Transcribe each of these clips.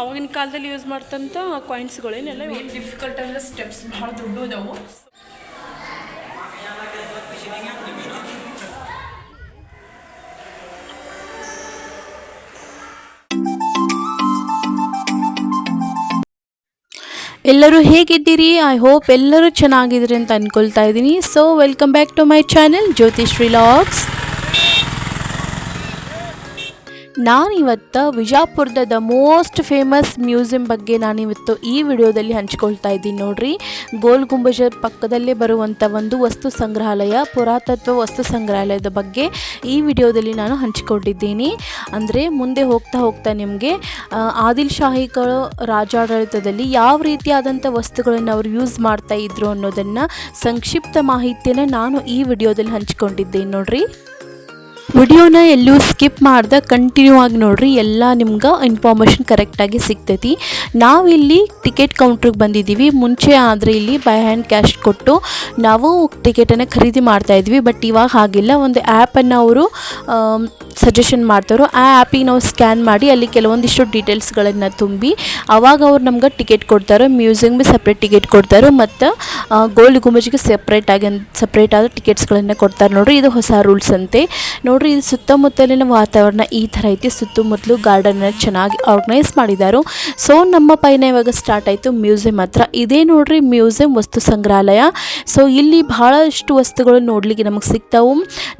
ಅವಾಗಿನ ಕಾಲದಲ್ಲಿ ಯೂಸ್ ಮಾಡ್ತಂಥ ಕಾಯಿನ್ಸ್ಗಳೇನೆಲ್ಲ ಏನು ಡಿಫಿಕಲ್ಟ್ ಅಂದ್ರೆ ಸ್ಟೆಪ್ಸ್ ಭಾಳ ದೊಡ್ಡ ಇದಾವು. ಎಲ್ಲರೂ ಹೇಗಿದ್ದೀರಿ? ಐ ಹೋಪ್ ಎಲ್ಲರೂ ಚೆನ್ನಾಗಿದ್ದೀರಿ ಅಂತ ಅಂದ್ಕೊಳ್ತಾ ಇದ್ದೀನಿ. So welcome back to my channel Jyothishree logs ನಾನಿವತ್ತು ವಿಜಾಪುರದ ದ ಮೋಸ್ಟ್ ಫೇಮಸ್ ಮ್ಯೂಸಿಯಂ ಬಗ್ಗೆ ನಾನಿವತ್ತು ಈ ವಿಡಿಯೋದಲ್ಲಿ ಹಂಚ್ಕೊಳ್ತಾ ಇದ್ದೀನಿ ನೋಡ್ರಿ. ಗೋಲ್ ಗುಂಬಜ ಪಕ್ಕದಲ್ಲೇ ಬರುವಂಥ ಒಂದು ವಸ್ತು ಸಂಗ್ರಹಾಲಯ, ಪುರಾತತ್ವ ವಸ್ತು ಸಂಗ್ರಹಾಲಯದ ಬಗ್ಗೆ ಈ ವಿಡಿಯೋದಲ್ಲಿ ನಾನು ಹಂಚಿಕೊಂಡಿದ್ದೀನಿ. ಅಂದರೆ ಮುಂದೆ ಹೋಗ್ತಾ ಹೋಗ್ತಾ ನಿಮಗೆ ಆದಿಲ್ ಶಾಹಿಗಳು ರಾಜಾಡಳಿತದಲ್ಲಿ ಯಾವ ರೀತಿಯಾದಂಥ ವಸ್ತುಗಳನ್ನು ಅವರು ಯೂಸ್ ಮಾಡ್ತಾ ಇದ್ರು ಅನ್ನೋದನ್ನು ಸಂಕ್ಷಿಪ್ತ ಮಾಹಿತಿಯನ್ನು ನಾನು ಈ ವಿಡಿಯೋದಲ್ಲಿ ಹಂಚಿಕೊಂಡಿದ್ದೀನಿ ನೋಡ್ರಿ. ವಿಡಿಯೋನ ಎಲ್ಲೂ ಸ್ಕಿಪ್ ಮಾಡ್ದೆ ಕಂಟಿನ್ಯೂ ಆಗಿ ನೋಡ್ರಿ, ಎಲ್ಲ ನಿಮ್ಗೆ ಇನ್ಫಾರ್ಮೇಷನ್ ಕರೆಕ್ಟಾಗಿ ಸಿಗ್ತೈತಿ. ನಾವಿಲ್ಲಿ ಟಿಕೆಟ್ ಕೌಂಟ್ರಿಗೆ ಬಂದಿದ್ದೀವಿ. ಮುಂಚೆ ಆದರೆ ಇಲ್ಲಿ ಬೈ ಹ್ಯಾಂಡ್ ಕ್ಯಾಶ್ ಕೊಟ್ಟು ನಾವು ಟಿಕೆಟನ್ನು ಖರೀದಿ ಮಾಡ್ತಾಯಿದ್ವಿ ಬಟ್ ಇವಾಗ ಹಾಗಿಲ್ಲ. ಒಂದು ಆ್ಯಪನ್ನು ಅವರು ಸಜೆಷನ್ ಮಾಡ್ತಾರೋ, ಆ ಆ್ಯಪಿಗೆ ನಾವು ಸ್ಕ್ಯಾನ್ ಮಾಡಿ ಅಲ್ಲಿ ಕೆಲವೊಂದಿಷ್ಟು ಡೀಟೇಲ್ಸ್ಗಳನ್ನು ತುಂಬಿ, ಅವಾಗ ಅವ್ರು ನಮ್ಗೆ ಟಿಕೆಟ್ ಕೊಡ್ತಾರೆ ಮ್ಯೂಸಿಯಮ್ಗೆ ಸಪ್ರೇಟ್ ಟಿಕೆಟ್ ಕೊಡ್ತಾರೆ, ಮತ್ತು ಗೋಲ್ಡ್ ಗುಂಬಜ್ಗೆ ಸಪ್ರೇಟಾಗಿ ಸಪ್ರೇಟ್ ಆದ ಟಿಕೆಟ್ಸ್ಗಳನ್ನು ಕೊಡ್ತಾರೆ ನೋಡ್ರಿ, ಇದು ಹೊಸ ರೂಲ್ಸ್ ಅಂತೆ. ನೋಡ್ರಿ, ಇದು ಸುತ್ತಮುತ್ತಲಿನ ವಾತಾವರಣ ಈ ಥರ ಐತಿ, ಸುತ್ತಮುತ್ತಲು ಗಾರ್ಡನ್ನ ಚೆನ್ನಾಗಿ ಆರ್ಗನೈಸ್ ಮಾಡಿದ್ದಾರೆ ಸೊ ನಮ್ಮ ಪಯಣ ಇವಾಗ ಸ್ಟಾರ್ಟ್ ಆಯಿತು ಮ್ಯೂಸಿಯಂ ಹತ್ರ. ಇದೇ ನೋಡ್ರಿ ಮ್ಯೂಸಿಯಂ ವಸ್ತು ಸಂಗ್ರಹಾಲಯ. ಸೊ ಇಲ್ಲಿ ಬಹಳಷ್ಟು ವಸ್ತುಗಳು ನೋಡಲಿಕ್ಕೆ ನಮಗೆ ಸಿಗ್ತಾವೆ.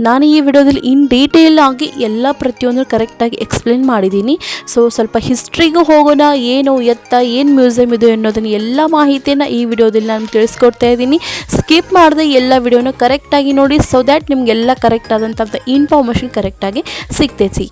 ನಾನು ಈ ವಿಡಿಯೋದಲ್ಲಿ ಇನ್ ಡೀಟೇಲ್ ಆಗಿ ಎಲ್ಲ ಪ್ರತಿಯೊಂದು ಕರೆಕ್ಟಾಗಿ ಎಕ್ಸ್ಪ್ಲೇನ್ ಮಾಡಿದ್ದೀನಿ. ಸೊ ಸ್ವಲ್ಪ ಹಿಸ್ಟ್ರಿಗೂ ಹೋಗೋಣ, ಏನು ಎತ್ತ, ಏನು ಮ್ಯೂಸಿಯಂ ಇದು ಅನ್ನೋದನ್ನು ಎಲ್ಲ ಮಾಹಿತಿಯನ್ನು ಈ ವಿಡಿಯೋದಲ್ಲಿ ನಾನು ತಿಳಿಸ್ಕೊಡ್ತಾ ಇದ್ದೀನಿ. ಸ್ಕಿಪ್ ಮಾಡದೆ ಎಲ್ಲ ವಿಡಿಯೋನ ಕರೆಕ್ಟಾಗಿ ನೋಡಿ ಸೊ ದ್ಯಾಟ್ ನಿಮಗೆಲ್ಲ ಕರೆಕ್ಟ್ ಆದಂಥ ಇನ್ಫಾರ್ಮೇಷನ್ ಕರೆಕ್ಟಾಗಿ ಸಿಗ್ತೈತಿ.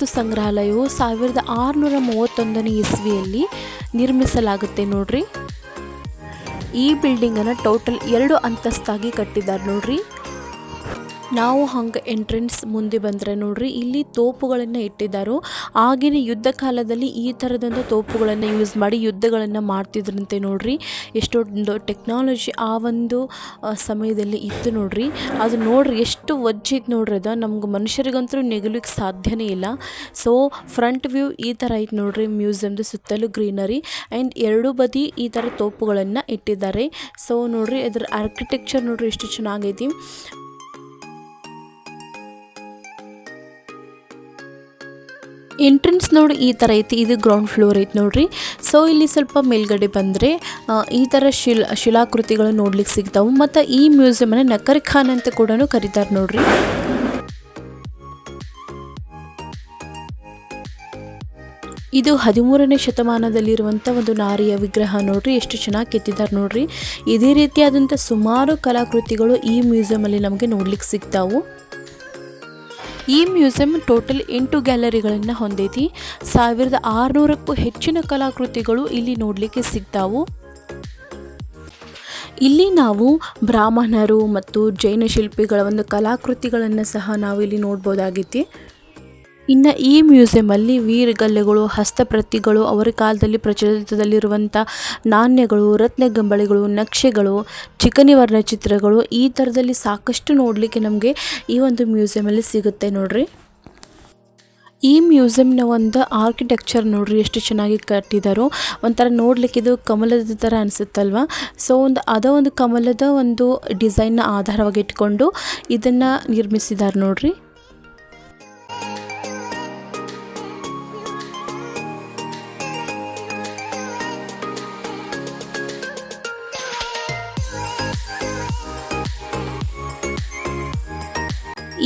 ವಸ್ತು ಸಂಗ್ರಹಾಲಯವು ಸಾವಿರದ ಆರುನೂರ ಮೂವತ್ತೊಂದನೇ ಇಸ್ವಿಯಲ್ಲಿ ನಿರ್ಮಿಸಲಾಗುತ್ತೆ ನೋಡ್ರಿ. ಈ ಬಿಲ್ಡಿಂಗನ್ನು ಟೋಟಲ್ ಎರಡು ಅಂತಸ್ತಾಗಿ ಕಟ್ಟಿದ್ದಾರೆ ನೋಡ್ರಿ. ನಾವು ಹಂಗೆ ಎಂಟ್ರೆನ್ಸ್ ಮುಂದೆ ಬಂದರೆ ನೋಡ್ರಿ, ಇಲ್ಲಿ ತೋಪುಗಳನ್ನು ಇಟ್ಟಿದ್ದಾರೋ ಆಗಿನ ಯುದ್ಧ ಕಾಲದಲ್ಲಿ ಈ ಥರದಂಥ ತೋಪುಗಳನ್ನು ಯೂಸ್ ಮಾಡಿ ಯುದ್ಧಗಳನ್ನು ಮಾಡ್ತಿದ್ರಂತೆ ನೋಡ್ರಿ. ಎಷ್ಟೊಂದು ಟೆಕ್ನಾಲಜಿ ಆ ಒಂದು ಸಮಯದಲ್ಲಿ ಇತ್ತು ನೋಡ್ರಿ. ಅದು ನೋಡ್ರಿ ಎಷ್ಟು ವಜ್ಜಿತ್ತು ನೋಡ್ರಿ ಅದು. ನಮ್ಗೆ ಮನುಷ್ಯರಿಗಂತೂ ನೆಗಲಿಕ್ಕೆ ಸಾಧ್ಯನೇ ಇಲ್ಲ. ಸೊ ಫ್ರಂಟ್ ವ್ಯೂ ಈ ಥರ ಐತೆ ನೋಡ್ರಿ ಮ್ಯೂಸಿಯಮ್ದು ಸುತ್ತಲೂ ಗ್ರೀನರಿ ಆ್ಯಂಡ್ ಎರಡು ಬದಿ ಈ ಥರ ತೋಪುಗಳನ್ನು ಇಟ್ಟಿದ್ದಾರೆ. ಸೊ ನೋಡ್ರಿ ಅದರ ಆರ್ಕಿಟೆಕ್ಚರ್ ನೋಡ್ರಿ ಎಷ್ಟು ಚೆನ್ನಾಗೈತಿ. ಎಂಟ್ರೆನ್ಸ್ ನೋಡಿ ಈ ಥರ ಐತಿ. ಇದು ಗ್ರೌಂಡ್ ಫ್ಲೋರ್ ಐತಿ ನೋಡ್ರಿ. ಸೊ ಇಲ್ಲಿ ಸ್ವಲ್ಪ ಮೇಲ್ಗಡೆ ಬಂದರೆ ಈ ಥರ ಶಿಲ್, ಶಿಲಾಕೃತಿಗಳು ನೋಡ್ಲಿಕ್ಕೆ ಸಿಗ್ತಾವೆ. ಮತ್ತು ಈ ಮ್ಯೂಸಿಯಮನ್ನು ನಕರ್ ಖಾನ್ ಅಂತ ಕೂಡ ಕರೀತಾರೆ ನೋಡ್ರಿ. ಇದು ಹದಿಮೂರನೇ ಶತಮಾನದಲ್ಲಿರುವಂಥ ಒಂದು ನಾರಿಯ ವಿಗ್ರಹ ನೋಡ್ರಿ. ಎಷ್ಟು ಚೆನ್ನಾಗಿ ಕೆತ್ತಿದ್ದಾರೆ ನೋಡ್ರಿ. ಇದೇ ರೀತಿಯಾದಂಥ ಸುಮಾರು ಕಲಾಕೃತಿಗಳು ಈ ಮ್ಯೂಸಿಯಮಲ್ಲಿ ನಮಗೆ ನೋಡ್ಲಿಕ್ಕೆ ಸಿಗ್ತಾವು. ಈ ಮ್ಯೂಸಿಯಂ ಟೋಟಲ್ ಎಂಟು ಗ್ಯಾಲರಿಗಳನ್ನು ಹೊಂದೈತಿ. ಸಾವಿರದ ಆರುನೂರಕ್ಕೂ ಹೆಚ್ಚಿನ ಕಲಾಕೃತಿಗಳು ಇಲ್ಲಿ ನೋಡಲಿಕ್ಕೆ ಸಿಗ್ತಾವು. ಇಲ್ಲಿ ನಾವು ಬ್ರಾಹ್ಮಣರು ಮತ್ತು ಜೈನ ಶಿಲ್ಪಿಗಳ ಒಂದು ಕಲಾಕೃತಿಗಳನ್ನು ಸಹ ನಾವು ಇಲ್ಲಿ ನೋಡ್ಬೋದಾಗೈತಿ. ಇನ್ನು ಈ ಮ್ಯೂಸಿಯಮಲ್ಲಿ ವೀರಗಲ್ಲೆಗಳು, ಹಸ್ತಪ್ರತಿಗಳು, ಅವರ ಕಾಲದಲ್ಲಿ ಪ್ರಚಲಿತದಲ್ಲಿರುವಂಥ ನಾಣ್ಯಗಳು, ರತ್ನಗಂಬಳಿಗಳು, ನಕ್ಷೆಗಳು ಚಿಕನಿ ವರ್ಣಚಿತ್ರಗಳು ಈ ಥರದಲ್ಲಿ ಸಾಕಷ್ಟು ನೋಡಲಿಕ್ಕೆ ನಮಗೆ ಈ ಒಂದು ಮ್ಯೂಸಿಯಮಲ್ಲಿ ಸಿಗುತ್ತೆ ನೋಡ್ರಿ. ಈ ಮ್ಯೂಸಿಯಂನ ಒಂದು ಆರ್ಕಿಟೆಕ್ಚರ್ ನೋಡ್ರಿ ಎಷ್ಟು ಚೆನ್ನಾಗಿ ಕಟ್ಟಿದಾರೋ. ಒಂಥರ ನೋಡ್ಲಿಕ್ಕೆ ಇದು ಕಮಲದ ಥರ ಅನಿಸುತ್ತಲ್ವ? ಸೊ ಒಂದು ಅದ ಒಂದು ಕಮಲದ ಒಂದು ಡಿಸೈನ್ನ ಆಧಾರವಾಗಿ ಇಟ್ಕೊಂಡು ಇದನ್ನು ನಿರ್ಮಿಸಿದ್ದಾರೆ ನೋಡ್ರಿ.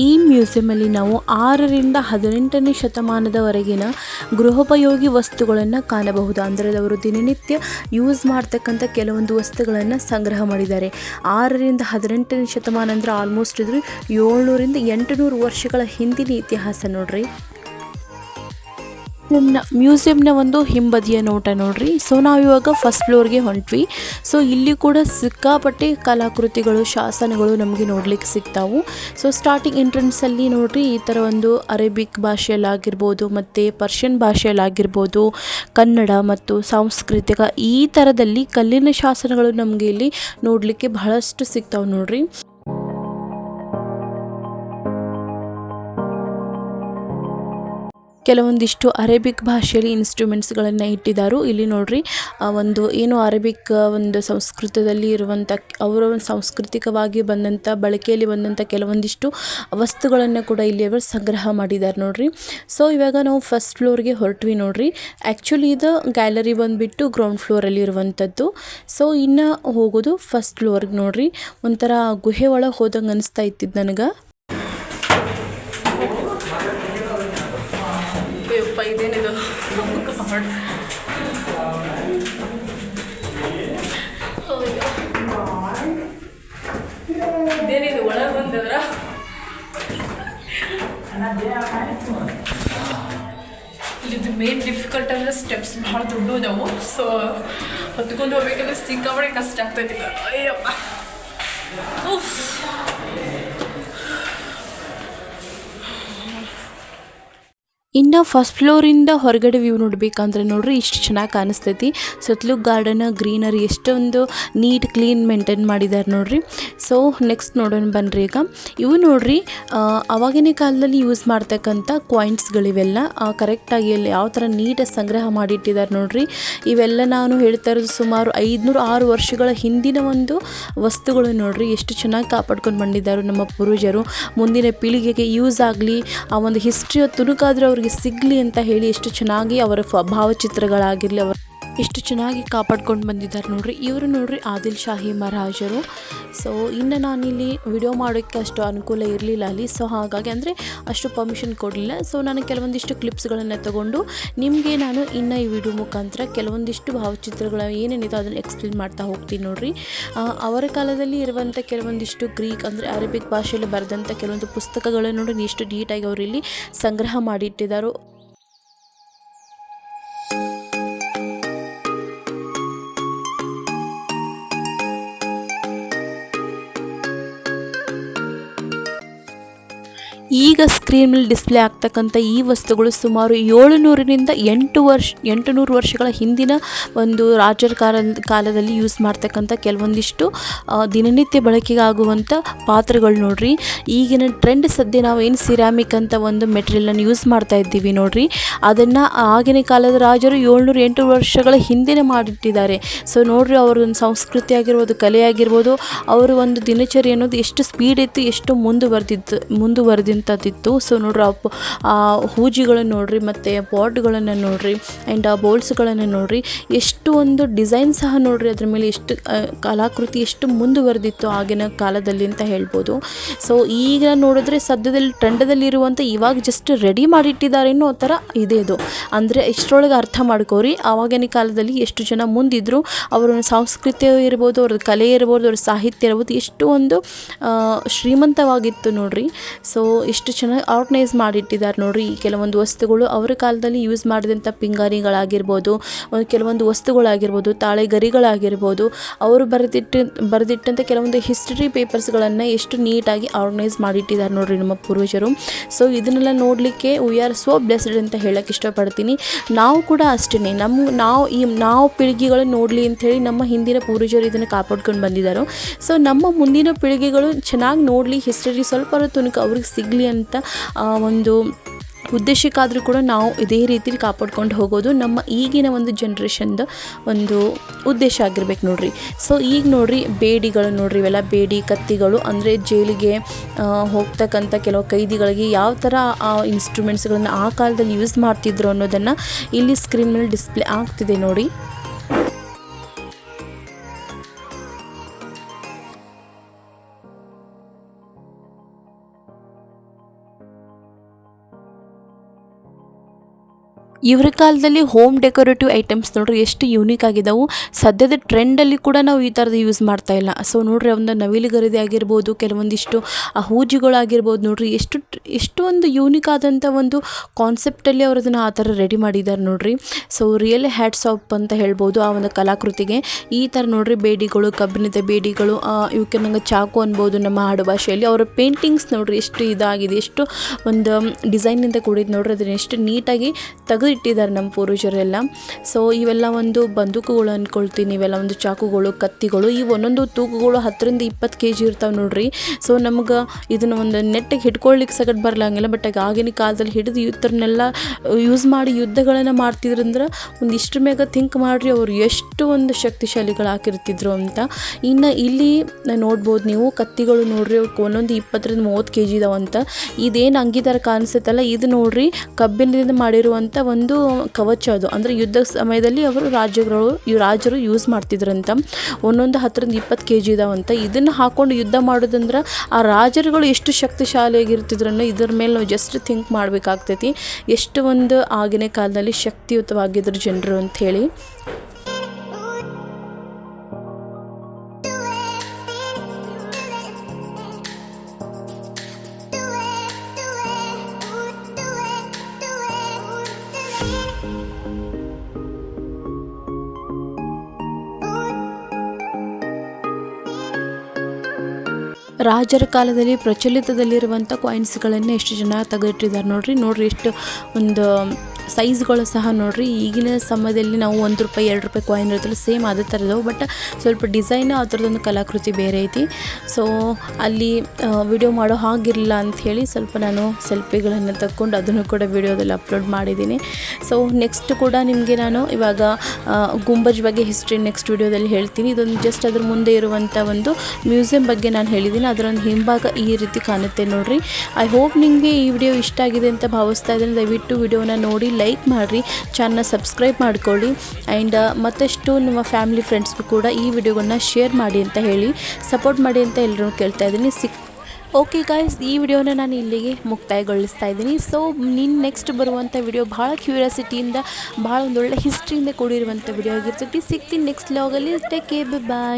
ಈ ಮ್ಯೂಸಿಯಮಲ್ಲಿ ನಾವು ಆರರಿಂದ ಹದಿನೆಂಟನೇ ಶತಮಾನದವರೆಗಿನ ಗೃಹೋಪಯೋಗಿ ವಸ್ತುಗಳನ್ನು ಕಾಣಬಹುದು. ಅಂದರೆ ಅವರು ದಿನನಿತ್ಯ ಯೂಸ್ ಮಾಡ್ತಕ್ಕಂಥ ಕೆಲವೊಂದು ವಸ್ತುಗಳನ್ನು ಸಂಗ್ರಹ ಮಾಡಿದ್ದಾರೆ. ಆರರಿಂದ ಹದಿನೆಂಟನೇ ಶತಮಾನ ಅಂದರೆ ಆಲ್ಮೋಸ್ಟ್ ಇದ್ರೆ ಏಳ್ನೂರಿಂದ ಎಂಟುನೂರು ವರ್ಷಗಳ ಹಿಂದಿನ ಇತಿಹಾಸ ನೋಡ್ರಿ. ಮ್ಯೂಸಿಯಂನ ಮ್ಯೂಸಿಯಂನ ಒಂದು ಹಿಂಬದಿಯ ನೋಟ ನೋಡ್ರಿ. ಸೊ ನಾವು ಇವಾಗ ಫಸ್ಟ್ ಫ್ಲೋರ್ಗೆ ಹೊಂಟ್ವಿ. ಸೊ ಇಲ್ಲಿ ಕೂಡ ಸಿಕ್ಕಾಪಟ್ಟೆ ಕಲಾಕೃತಿಗಳು, ಶಾಸನಗಳು ನಮಗೆ ನೋಡ್ಲಿಕ್ಕೆ ಸಿಗ್ತಾವು. ಸೊ ಸ್ಟಾರ್ಟಿಂಗ್ ಎಂಟ್ರೆನ್ಸಲ್ಲಿ ನೋಡ್ರಿ, ಈ ಥರ ಒಂದು ಅರೇಬಿಕ್ ಭಾಷೆಯಲ್ಲಾಗಿರ್ಬೋದು, ಮತ್ತು ಪರ್ಷಿಯನ್ ಭಾಷೆಯಲ್ಲಾಗಿರ್ಬೋದು, ಕನ್ನಡ ಮತ್ತು ಸಾಂಸ್ಕೃತಿಕ ಈ ಥರದಲ್ಲಿ ಕಲ್ಲಿನ ಶಾಸನಗಳು ನಮಗೆ ಇಲ್ಲಿ ನೋಡಲಿಕ್ಕೆ ಬಹಳಷ್ಟು ಸಿಗ್ತಾವೆ ನೋಡ್ರಿ. ಕೆಲವೊಂದಿಷ್ಟು ಅರೇಬಿಕ್ ಭಾಷೆಯಲ್ಲಿ ಇನ್ಸ್ಟ್ರೂಮೆಂಟ್ಸ್ಗಳನ್ನು ಇಟ್ಟಿದ್ದಾರೆ ಇಲ್ಲಿ ನೋಡ್ರಿ ಒಂದು ಏನು ಅರೇಬಿಕ್ ಒಂದು ಸಂಸ್ಕೃತದಲ್ಲಿ ಇರುವಂಥ ಅವರ ಸಾಂಸ್ಕೃತಿಕವಾಗಿ ಬಂದಂಥ ಬಳಕೆಯಲ್ಲಿ ಬಂದಂಥ ಕೆಲವೊಂದಿಷ್ಟು ವಸ್ತುಗಳನ್ನು ಕೂಡ ಇಲ್ಲಿ ಅವರು ಸಂಗ್ರಹ ಮಾಡಿದ್ದಾರೆ ನೋಡ್ರಿ. ಸೊ ಇವಾಗ ನಾವು ಫಸ್ಟ್ ಫ್ಲೋರ್ಗೆ ಹೊರಟ್ವಿ ನೋಡ್ರಿ. ಆ್ಯಕ್ಚುಲಿ ಇದು ಗ್ಯಾಲರಿ ಬಂದುಬಿಟ್ಟು ಗ್ರೌಂಡ್ ಫ್ಲೋರಲ್ಲಿ ಇರುವಂಥದ್ದು ಸೊ ಇನ್ನು ಹೋಗೋದು ಫಸ್ಟ್ ಫ್ಲೋರ್ಗೆ ನೋಡ್ರಿ. ಒಂಥರ ಗುಹೆ ಒಳಗೆ ಹೋದಂಗೆ ಅನಿಸ್ತಾ ಇತ್ತಿದ್ದು ನನಗೆ. ಇಲ್ಲಿದ್ದು ಮೇನ್ ಡಿಫಿಕಲ್ಟ್ ಅಂದ್ರೆ ಸ್ಟೆಪ್ಸ್ ಭಾಳ ದೊಡ್ಡ ಇದಾವೆ. ಸೊ ಹೊತ್ಕೊಂಡು ಹೋಗ್ಬೇಕಂದ್ರೆ ಸಿಕ್ಕಾಪಟ್ಟೆ ಕಷ್ಟ ಆಗ್ತೈತಿ. ಅಯ್ಯಪ್ಪ. ಇನ್ನು ಫಸ್ಟ್ ಫ್ಲೋರಿಂದ ಹೊರಗಡೆ ವ್ಯೂ ನೋಡಬೇಕಂದ್ರೆ ನೋಡ್ರಿ ಇಷ್ಟು ಚೆನ್ನಾಗಿ ಕಾಣಿಸ್ತೈತಿ. ಸುತ್ತಲೂ ಗಾರ್ಡನ್ ಗ್ರೀನರಿ ಎಷ್ಟೊಂದು ನೀಟ್ ಕ್ಲೀನ್ ಮೇಂಟೈನ್ ಮಾಡಿದ್ದಾರೆ ನೋಡ್ರಿ. ಸೊ ನೆಕ್ಸ್ಟ್ ನೋಡೋಣ ಬನ್ನಿರಿ ಈಗ. ಇವು ನೋಡ್ರಿ ಅವಾಗಿನ ಕಾಲದಲ್ಲಿ ಯೂಸ್ ಮಾಡ್ತಕ್ಕಂಥ ಕಾಯಿನ್ಸ್ಗಳಿವೆಲ್ಲ ಕರೆಕ್ಟಾಗಿ ಅಲ್ಲಿ ಯಾವ ಥರ ನೀಟಾಗಿ ಸಂಗ್ರಹ ಮಾಡಿಟ್ಟಿದ್ದಾರೆ ನೋಡ್ರಿ. ಇವೆಲ್ಲ ನಾನು ಹೇಳ್ತಾ ಇರೋದು ಸುಮಾರು ಐದುನೂರು ಆರು ವರ್ಷಗಳ ಹಿಂದಿನ ಒಂದು ವಸ್ತುಗಳು ನೋಡ್ರಿ. ಎಷ್ಟು ಚೆನ್ನಾಗಿ ಕಾಪಾಡ್ಕೊಂಡು ಬಂದಿದ್ದಾರೆ ನಮ್ಮ ಪೂರ್ವಜರು. ಮುಂದಿನ ಪೀಳಿಗೆಗೆ ಯೂಸ್ ಆಗಲಿ, ಆ ಒಂದು ಹಿಸ್ಟ್ರಿಯ ತುಣುಕಾದರೂ ಅವ್ರಿಗೆ ಸಿಗಲಿ ಅಂತ ಹೇಳಿ ಎಷ್ಟು ಚೆನ್ನಾಗಿ ಅವರ ಭಾವಚಿತ್ರಗಳಾಗಿರಲಿ ಅವರ ಎಷ್ಟು ಚೆನ್ನಾಗಿ ಕಾಪಾಡ್ಕೊಂಡು ಬಂದಿದ್ದಾರೆ ನೋಡ್ರಿ. ಇವರು ನೋಡ್ರಿ ಆದಿಲ್ ಶಾಹಿ ಮಹಾರಾಜರು. ಸೊ ಇನ್ನು ನಾನಿಲ್ಲಿ ವಿಡಿಯೋ ಮಾಡೋಕ್ಕೆ ಅಷ್ಟು ಅನುಕೂಲ ಇರಲಿಲ್ಲ ಅಲ್ಲಿ. ಸೊ ಹಾಗಾಗಿ ಅಂದರೆ ಅಷ್ಟು ಪರ್ಮಿಷನ್ ಕೊಡಲಿಲ್ಲ. ಸೊ ನಾನು ಕೆಲವೊಂದಿಷ್ಟು ಕ್ಲಿಪ್ಸ್ಗಳನ್ನು ತಗೊಂಡು ನಿಮಗೆ ನಾನು ಇನ್ನು ಈ ವಿಡಿಯೋ ಮುಖಾಂತರ ಕೆಲವೊಂದಿಷ್ಟು ಭಾವಚಿತ್ರಗಳ ಏನೇನಿದೆ ಅದನ್ನು ಎಕ್ಸ್ಪ್ಲೇನ್ ಮಾಡ್ತಾ ಹೋಗ್ತೀನಿ ನೋಡ್ರಿ. ಅವರ ಕಾಲದಲ್ಲಿ ಇರುವಂಥ ಕೆಲವೊಂದಿಷ್ಟು ಗ್ರೀಕ್ ಅಂದರೆ ಅರೇಬಿಕ್ ಭಾಷೆಯಲ್ಲಿ ಬರೆದಂಥ ಕೆಲವೊಂದು ಪುಸ್ತಕಗಳನ್ನು ನೋಡಿ ಎಷ್ಟು ನೀಟಾಗಿ ಅವರು ಇಲ್ಲಿ ಸಂಗ್ರಹ ಮಾಡಿಟ್ಟಿದ್ದಾರೋ ಈಗ ಸ್ಕ್ರೀನ್ ಮೇಲೆ ಡಿಸ್ಪ್ಲೇ ಆಗ್ತಕ್ಕಂಥ ಈ ವಸ್ತುಗಳು ಸುಮಾರು ಏಳು ನೂರರಿಂದ ಎಂಟು ವರ್ಷ ಎಂಟು ನೂರು ವರ್ಷಗಳ ಹಿಂದಿನ ಒಂದು ರಾಜರ ಕಾಲ, ಕಾಲದಲ್ಲಿ ಯೂಸ್ ಮಾಡ್ತಕ್ಕಂಥ ಕೆಲವೊಂದಿಷ್ಟು ದಿನನಿತ್ಯ ಬಳಕೆಗೆ ಆಗುವಂಥ ಪಾತ್ರೆಗಳು ನೋಡ್ರಿ. ಈಗಿನ ಟ್ರೆಂಡ್ ಸದ್ಯ ನಾವು ಏನು ಸಿರಾಮಿಕ್ ಅಂತ ಒಂದು ಮೆಟೀರಿಯಲನ್ನು ಯೂಸ್ ಮಾಡ್ತಾ ಇದ್ದೀವಿ ನೋಡ್ರಿ. ಅದನ್ನು ಆಗಿನ ಕಾಲದ ರಾಜರು ಏಳ್ನೂರು ಎಂಟು ವರ್ಷಗಳ ಹಿಂದಿನ ಮಾಡಿಟ್ಟಿದ್ದಾರೆ. ಸೊ ನೋಡ್ರಿ ಅವ್ರ ಒಂದು ಸಂಸ್ಕೃತಿ ಆಗಿರ್ಬೋದು, ಕಲೆ ಆಗಿರ್ಬೋದು, ಅವರು ಒಂದು ದಿನಚರಿ ಅನ್ನೋದು ಎಷ್ಟು ಸ್ಪೀಡ್ ಇತ್ತು, ಎಷ್ಟು ಮುಂದುವರೆದಿತ್ತು ಮುಂದುವರೆದಿಂಥದ್ದಿತ್ತು ಸೊ ನೋಡ್ರಿ, ಆ ಹೂಜಿಗಳನ್ನು ನೋಡ್ರಿ, ಮತ್ತು ಪಾಟ್ಗಳನ್ನು ನೋಡ್ರಿ ಆ್ಯಂಡ್ ಆ ಬೌಲ್ಸ್ಗಳನ್ನು ನೋಡ್ರಿ, ಎಷ್ಟು ಒಂದು ಡಿಸೈನ್ ಸಹ ನೋಡ್ರಿ, ಅದ್ರ ಮೇಲೆ ಎಷ್ಟು ಕಲಾಕೃತಿ ಎಷ್ಟು ಮುಂದುವರೆದಿತ್ತು ಆಗಿನ ಕಾಲದಲ್ಲಿ ಅಂತ ಹೇಳ್ಬೋದು. ಸೊ ಈಗ ನೋಡಿದ್ರೆ ಸದ್ಯದಲ್ಲಿ ಟ್ರೆಂಡದಲ್ಲಿರುವಂಥ ಇವಾಗ ಜಸ್ಟ್ ರೆಡಿ ಮಾಡಿಟ್ಟಿದ್ದಾರೆ ಅನ್ನೋ ಥರ ಇದೆ ಇದು ಅಂದರೆ ಇಷ್ಟರೊಳಗೆ ಅರ್ಥ ಮಾಡ್ಕೋರಿ, ಆವಾಗಿನ ಕಾಲದಲ್ಲಿ ಎಷ್ಟು ಜನ ಮುಂದಿದ್ರು ಅವರ ಸಂಸ್ಕೃತಿ ಇರ್ಬೋದು ಅವ್ರ ಕಲೆ ಇರ್ಬೋದು, ಅವ್ರ ಸಾಹಿತ್ಯ ಇರ್ಬೋದು, ಎಷ್ಟು ಒಂದು ಶ್ರೀಮಂತವಾಗಿತ್ತು ನೋಡ್ರಿ. ಸೊ ಎಷ್ಟು ಚೆನ್ನಾಗಿ ಆರ್ಗನೈಸ್ ಮಾಡಿಟ್ಟಿದ್ದಾರೆ ನೋಡ್ರಿ. ಈ ಕೆಲವೊಂದು ವಸ್ತುಗಳು ಅವರ ಕಾಲದಲ್ಲಿ ಯೂಸ್ ಮಾಡಿದಂಥ ಪಿಂಗಾರಿಗಳಾಗಿರ್ಬೋದು ಕೆಲವೊಂದು ವಸ್ತುಗಳಾಗಿರ್ಬೋದು, ತಾಳೆಗರಿಗಳಾಗಿರ್ಬೋದು, ಅವರು ಬರೆದಿಟ್ಟ ಬರೆದಿಟ್ಟಂಥ ಕೆಲವೊಂದು ಹಿಸ್ಟ್ರಿ ಪೇಪರ್ಸ್ಗಳನ್ನು ಎಷ್ಟು ನೀಟಾಗಿ ಆರ್ಗನೈಸ್ ಮಾಡಿಟ್ಟಿದ್ದಾರೆ ನೋಡ್ರಿ ನಮ್ಮ ಪೂರ್ವಜರು ಸೊ ಇದನ್ನೆಲ್ಲ ನೋಡಲಿಕ್ಕೆ ವಿ ಆರ್ ಸೋ ಬ್ಲೆಸ್ಡ್ ಅಂತ ಹೇಳಕ್ಕೆ ಇಷ್ಟಪಡ್ತೀನಿ. ನಾವು ಕೂಡ ಅಷ್ಟೇ ನಮ್ಮ ನಾವು ಈ, ನಾವು ಪೀಳಿಗೆಗಳು ನೋಡಲಿ ಅಂಥೇಳಿ ನಮ್ಮ ಹಿಂದಿನ ಪೂರ್ವಜರು ಇದನ್ನು ಕಾಪಾಡ್ಕೊಂಡು ಬಂದಿದ್ದಾರೆ. ಸೊ ನಮ್ಮ ಮುಂದಿನ ಪೀಳಿಗೆಗಳು ಚೆನ್ನಾಗಿ ನೋಡಲಿ ಹಿಸ್ಟರಿ ಸ್ವಲ್ಪ ತುನಕ ಅವ್ರಿಗೆ ಸಿಗಲಿ ಅಂತ ಆ, ಒಂದು ಉದ್ದೇಶಕ್ಕಾದರೂ ಕೂಡ ನಾವು ಇದೇ ರೀತಿಲಿ ಕಾಪಾಡ್ಕೊಂಡು ಹೋಗೋದು ನಮ್ಮ ಈಗಿನ ಒಂದು ಜನ್ರೇಷನ್ದ ಒಂದು ಉದ್ದೇಶ ಆಗಿರ್ಬೇಕು ನೋಡ್ರಿ. ಸೊ ಈಗ ನೋಡ್ರಿ ಬೇಡಿಗಳು ನೋಡ್ರಿ ಇವೆಲ್ಲ ಬೇಡಿ ಕತ್ತಿಗಳು ಅಂದರೆ ಜೈಲಿಗೆ ಹೋಗ್ತಕ್ಕಂಥ ಕೆಲವು ಕೈದಿಗಳಿಗೆ ಯಾವ ಥರ ಆ ಇನ್ಸ್ಟ್ರೂಮೆಂಟ್ಸ್ಗಳನ್ನು ಆ ಕಾಲದಲ್ಲಿ ಯೂಸ್ ಮಾಡ್ತಿದ್ರು ಅನ್ನೋದನ್ನು ಇಲ್ಲಿ ಸ್ಕ್ರೀನ್ ಮೇಲೆ ಡಿಸ್ಪ್ಲೇ ಆಗ್ತಿದೆ ನೋಡಿ. ಇವ್ರ ಕಾಲದಲ್ಲಿ ಹೋಮ್ ಡೆಕೋರೇಟಿವ್ ಐಟಮ್ಸ್ ನೋಡ್ರಿ ಎಷ್ಟು ಯೂನಿಕ್ ಆಗಿದಾವು. ಸದ್ಯದ ಟ್ರೆಂಡಲ್ಲಿ ಕೂಡ ನಾವು ಈ ಥರದ್ದು ಯೂಸ್ ಮಾಡ್ತಾ ಇಲ್ಲ. ಸೊ ನೋಡ್ರಿ ಒಂದು ನವಿಲುಗರಿದೆ ಆಗಿರ್ಬೋದು, ಕೆಲವೊಂದಿಷ್ಟು, ಆ ಹೂಜಿಗಳಾಗಿರ್ಬೋದು ನೋಡ್ರಿ, ಎಷ್ಟು ಎಷ್ಟು ಒಂದು ಯೂನಿಕ್ ಆದಂಥ ಒಂದು ಕಾನ್ಸೆಪ್ಟಲ್ಲಿ ಅವ್ರು ಅದನ್ನು ಆ ಥರ ರೆಡಿ ಮಾಡಿದ್ದಾರೆ ನೋಡ್ರಿ. ಸೊ ರಿಯಲ್ ಹ್ಯಾಟ್ ಆಫ್ ಅಂತ ಹೇಳ್ಬೋದು ಆ ಒಂದು ಕಲಾಕೃತಿಗೆ. ಈ ಥರ ನೋಡ್ರಿ ಬೇಡಿಗಳು, ಕಬ್ಬಿಣದ ಬೇಡಿಗಳು ಇವಕ್ಕೆ ನಂಗೆ ಚಾಕು ಅನ್ಬೋದು ನಮ್ಮ ಆಡು ಭಾಷೆಯಲ್ಲಿ. ಅವರ ಪೇಂಟಿಂಗ್ಸ್ ನೋಡ್ರಿ ಎಷ್ಟು ಇದಾಗಿದೆ, ಎಷ್ಟು ಒಂದು ಡಿಸೈನಿಂದ ಕೂಡಿದ್ದು ನೋಡ್ರಿ, ಅದನ್ನ ಎಷ್ಟು ನೀಟಾಗಿ ತೆಗೆದಿಟ್ಟಿದ್ದಾರೆ ನಮ್ಮ ಪೂರ್ವಜರೆಲ್ಲ ಸೊ ಇವೆಲ್ಲ ಒಂದು ಬಂದೂಕುಗಳು ಅಂದ್ಕೊಳ್ತೀನಿ ಇವೆಲ್ಲ ಒಂದು ಚಾಕುಗಳು, ಕತ್ತಿಗಳು, ಈ ಒಂದೊಂದು ತೂಕುಗಳು ಹತ್ತರಿಂದ ಇಪ್ಪತ್ತು ಕೆ ಜಿ ಇರ್ತಾವೆ ನೋಡ್ರಿ. ಸೊ ನಮ್ಗೆ ಇದನ್ನು ಒಂದು ನೆಟ್ಟಿಗೆ ಹಿಡ್ಕೊಳ್ಲಿಕ್ಕೆ ಸಗಟ್ ಬರಲಂಗಿಲ್ಲ. ಬಟ್ ಆಗ ಆಗಿನ ಕಾಲದಲ್ಲಿ ಹಿಡಿದು ಥರನ್ನೆಲ್ಲ ಯೂಸ್ ಮಾಡಿ ಯುದ್ಧಗಳನ್ನು ಮಾಡ್ತಿದ್ರಂದ್ರೆ ಒಂದು ಇಷ್ಟ್ರ ಮ್ಯಾಗ ಥಿಂಕ್ ಮಾಡ್ರಿ ಅವರು ಎಷ್ಟು ಒಂದು ಶಕ್ತಿಶಾಲಿಗಳು ಹಾಕಿರ್ತಿದ್ರು ಅಂತ. ಇನ್ನು ಇಲ್ಲಿ ನೋಡ್ಬೋದು ನೀವು ಕತ್ತಿಗಳು ನೋಡ್ರಿ ಅವ್ರಿಗೆ ಒಂದೊಂದು ಇಪ್ಪತ್ತರಿಂದ ಮೂವತ್ತು ಕೆ ಜಿ ಇದಾವಂತ ಇದೇನು ಅಂಗಿ ಕಾಣಿಸುತ್ತಲ್ಲ, ಇದು ನೋಡ್ರಿ ಕಬ್ಬಿಣದಿಂದ ಮಾಡಿರುವಂಥ ಒಂದು ಕವಚ ಅದು. ಅಂದರೆ ಯುದ್ಧ ಸಮಯದಲ್ಲಿ ಅವರು ರಾಜ್ಯಗಳು ಇವ್ ರಾಜರು ಯೂಸ್ ಮಾಡ್ತಿದ್ರಂತ. ಒಂದೊಂದು ಹತ್ತರಿಂದ ಇಪ್ಪತ್ತು ಕೆ ಜಿ ಇದಾವಂತ. ಇದನ್ನು ಹಾಕೊಂಡು ಯುದ್ಧ ಮಾಡೋದಂದ್ರೆ ಆ ರಾಜರುಗಳು ಎಷ್ಟು ಶಕ್ತಿಶಾಲಿಯಾಗಿರ್ತಿದ್ರನ್ನೋ ಇದ್ರ ಮೇಲೆ ನಾವು ಜಸ್ಟ್ ಥಿಂಕ್ ಮಾಡಬೇಕಾಗ್ತೈತಿ. ಎಷ್ಟು ಒಂದು ಆಗಿನ ಕಾಲದಲ್ಲಿ ಶಕ್ತಿಯುತವಾಗಿದ್ರು ಜನರು ಅಂಥೇಳಿ ರಾಜರ ಕಾಲದಲ್ಲಿ ಪ್ರಚಲಿತದಲ್ಲಿರುವಂಥ ಕಾಯಿನ್ಸ್ಗಳನ್ನೇ ಎಷ್ಟು ಜನ ತೆಗೆದಿಟ್ಟಿದ್ದಾರೆ ನೋಡ್ರಿ. ನೋಡ್ರಿ ಎಷ್ಟು ಒಂದು ಸೈಜ್ಗಳು ಸಹ ನೋಡ್ರಿ, ಈಗಿನ ಸಮಯದಲ್ಲಿ ನಾವು ಒಂದು ರೂಪಾಯಿ, ಎರಡು ರೂಪಾಯಿ ಕಾಯಿನ್ ಇರುತ್ತಲ್ಲ ಸೇಮ್ ಅದೇ ಥರ ಇದಾವೆ. ಬಟ್ ಸ್ವಲ್ಪ ಡಿಸೈನ್ ಆ ಥರದೊಂದು ಕಲಾಕೃತಿ ಬೇರೆ ಐತಿ. ಸೊ ಅಲ್ಲಿ ವಿಡಿಯೋ ಮಾಡೋ ಹಾಗಿರಲಿಲ್ಲ ಹೇಳಿ ಸ್ವಲ್ಪ ನಾನು ಸೆಲ್ಫಿಗಳನ್ನು ತಕ್ಕೊಂಡು ಅದನ್ನು ಕೂಡ ವಿಡಿಯೋದಲ್ಲಿ ಅಪ್ಲೋಡ್ ಮಾಡಿದ್ದೀನಿ. ಸೊ ನೆಕ್ಸ್ಟ್ ಕೂಡ ನಿಮಗೆ ನಾನು ಇವಾಗ ಗುಂಬಜ್ ಬಗ್ಗೆ ಹಿಸ್ಟ್ರಿ ನೆಕ್ಸ್ಟ್ ವಿಡಿಯೋದಲ್ಲಿ ಹೇಳ್ತೀನಿ. ಇದೊಂದು ಜಸ್ಟ್ ಅದ್ರ ಮುಂದೆ ಇರುವಂಥ ಒಂದು ಮ್ಯೂಸಿಯಂ ಬಗ್ಗೆ ನಾನು ಹೇಳಿದ್ದೀನಿ. ಅದರೊಂದು ಹಿಂಭಾಗ ಈ ರೀತಿ ಕಾಣುತ್ತೆ ನೋಡಿರಿ. ಐ ಹೋಪ್ ನಿಮಗೆ ಈ ವಿಡಿಯೋ ಇಷ್ಟ ಆಗಿದೆ ಅಂತ ಭಾವಿಸ್ತಾ ಇದ್ದೀನಿ. ದಯವಿಟ್ಟು ವಿಡಿಯೋನ ನೋಡಿ ಲೈಕ್ ಮಾಡಿರಿ ಚಾನಲ್ ಸಬ್ಸ್ಕ್ರೈಬ್ ಮಾಡ್ಕೊಳ್ಳಿ ಆ್ಯಂಡ್ ಮತ್ತಷ್ಟು ನಿಮ್ಮ ಫ್ಯಾಮಿಲಿ ಫ್ರೆಂಡ್ಸ್ಗೂ ಕೂಡ ಈ ವಿಡಿಯೋಗಳನ್ನ ಶೇರ್ ಮಾಡಿ ಅಂತ ಹೇಳಿ ಸಪೋರ್ಟ್ ಮಾಡಿ ಅಂತ ಎಲ್ಲರೂ ಕೇಳ್ತಾ ಇದ್ದೀನಿ. ಸಿಕ್ ಓಕೆ ಗಾಯ್ಸ್ ಈ ವಿಡಿಯೋನ ನಾನು ಇಲ್ಲಿಗೆ ಮುಕ್ತಾಯಗೊಳಿಸ್ತಾ ಇದ್ದೀನಿ. ಸೊ ನಿನ್ನ ನೆಕ್ಸ್ಟ್ ಬರುವಂಥ ವಿಡಿಯೋ ಭಾಳ ಕ್ಯೂರಿಯಾಸಿಟಿಯಿಂದ ಭಾಳ ಒಂದೊಳ್ಳೆ ಹಿಸ್ಟ್ರಿಯಿಂದ ಕೂಡಿರುವಂಥ ವಿಡಿಯೋ ಆಗಿರ್ತೈತಿ. ಸಿಗ್ತೀನಿ ನೆಕ್ಸ್ಟ್ ಲಾಗಲ್ಲಿ ಟೇಕ್ ಕೇರ್ ಬಾಯ್